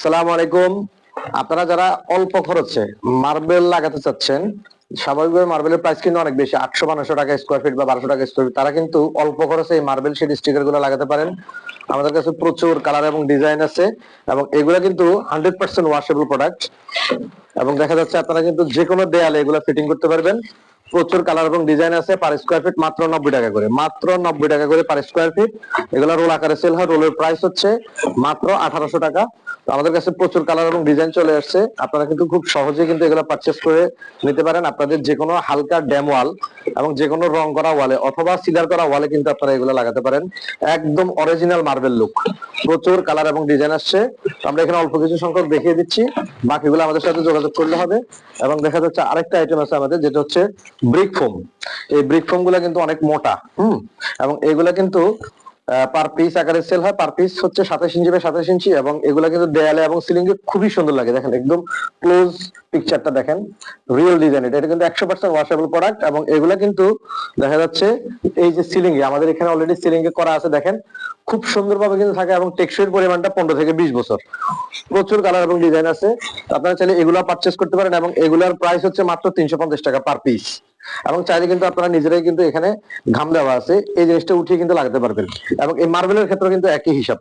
সালাম আলাইকুম। আপনারা যারা অল্প খরচে মার্বেল লাগাতে চাচ্ছেন, স্বাভাবিকভাবে মার্বেলের প্রাইস কিন্তু অনেক বেশি, আটশো টাকা স্কোয়ার ফিট বা বারোশো টাকা স্কোয়ার ফিট তারা কিন্তু অল্প খরচে এই মার্বেল শিট স্টিকারগুলো লাগাতে পারেন। আমাদের কাছে প্রচুর কালার এবং ডিজাইন আছে এবং এগুলো কিন্তু হান্ড্রেড পার্সেন্ট ওয়াশেবল প্রোডাক্ট এবং দেখা যাচ্ছে আপনারা কিন্তু যে কোনো দেয়ালে এগুলো ফিটিং করতে পারবেন। প্রচুর কালার এবং ডিজাইন আছে পার স্কোয়ার ফিট মাত্র নব্বই টাকা করে। মাত্র নব্বই টাকা করে পার স্কোয়ার ফিট এগুলো রোল আকারে সেল হয় রোলের প্রাইস হচ্ছে মাত্র আঠারোশো টাকা। আমাদের কাছে প্রচুর কালার এবং ডিজাইন চলে আসছে। আপনারা কিন্তু খুব সহজে কিন্তু এগুলো পারচেস করে নিতে পারেন। আপনাদের যে কোনো হালকা ড্যাম ওয়াল এবং যে কোনো রং করা ওয়ালে অথবা সিলার করা ওয়ালে কিন্তু আপনারা এগুলো লাগাতে পারেন। একদম অরিজিনাল মার্বেল লুক প্রচুর কালার এবং ডিজাইন আসছে। আমরা এখানে অল্প কিছু সংখ্যক দেখিয়ে দিচ্ছি। বাকিগুলো আমাদের সাথে যোগাযোগ করলে হবে। এবং দেখা যাচ্ছে আরেকটা আইটেম আছে আমাদের, যেটা হচ্ছে ব্রিক ফোম এই ব্রিক ফোমগুলা কিন্তু অনেক মোটা হুম? এবং এগুলা কিন্তু পার পিস আকারে সেল হয়। পার পিস হচ্ছে সাতাশ ইঞ্চি বাই সাতাশ ইঞ্চি এবং এগুলা কিন্তু দেয়ালে এবং সিলিং এ খুবই সুন্দর লাগে। দেখেন, একদম ক্লোজ পিকচারটা দেখেন। রিয়েল ডিজাইন এটা। এটা কিন্তু একশো পার্সেন্ট ওয়াশেবল প্রোডাক্ট এবং এগুলা কিন্তু দেখা যাচ্ছে এই যে সিলিং এ আমাদের এখানে অলরেডি সিলিং এ করা আছে, দেখেন। খুব সুন্দরভাবে কিন্তু থাকে এবং টেকসইয়ের পরিমাণটা পনেরো থেকে বিশ বছর। প্রচুর কালার এবং ডিজাইন আছে। আপনারা চাইলে এগুলা পারচেস করতে পারেন এবং এগুলার প্রাইস হচ্ছে মাত্র তিনশো পঞ্চাশ টাকা পার পিস এবং চাইলে কিন্তু আপনারা নিজেরাই কিন্তু এখানে ঘাম দেওয়া আছে। এই জিনিসটা উঠিয়ে কিন্তু লাগাতে পারবেন। এবং এই মার্বেলের ক্ষেত্রে কিন্তু একই হিসাব।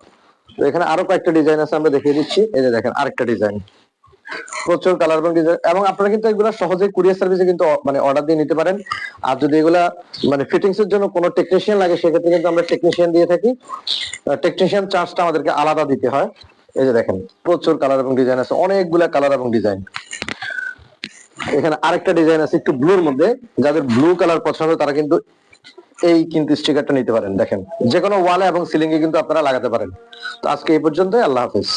তো এখানে আরও কয়েকটা ডিজাইন আছে, আমরা দেখিয়ে দিচ্ছি। এই যে দেখেন, আরেকটা ডিজাইন। প্রচুর কালার এবং ডিজাইন এবং আপনারা কিন্তু এগুলো সহজে কুরিয়ার সার্ভিসে কিন্তু মানে অর্ডার দিয়ে নিতে পারেন। আর যদি এগুলা মানে ফিটিংস এর জন্য কোনো টেকনিশিয়ান লাগে, সেক্ষেত্রে কিন্তু আমরা টেকনিশিয়ান দিয়ে থাকি। টেকনিশিয়ান চার্জটা আমাদেরকে আলাদা দিতে হয়। এই যে দেখেন, প্রচুর কালার এবং ডিজাইন আছে। অনেকগুলা কালার এবং ডিজাইন এখানে আরেকটা ডিজাইন আছে একটু ব্লুর মধ্যে। যাদের ব্লু কালার পছন্দ, তারা কিন্তু এই কিন্তু স্টিকারটা নিতে পারেন, দেখেন। যে কোনো ওয়ালে এবং সিলিং এ কিন্তু আপনারা লাগাতে পারেন। তো আজকে এই পর্যন্তই, আল্লাহ হাফিজ।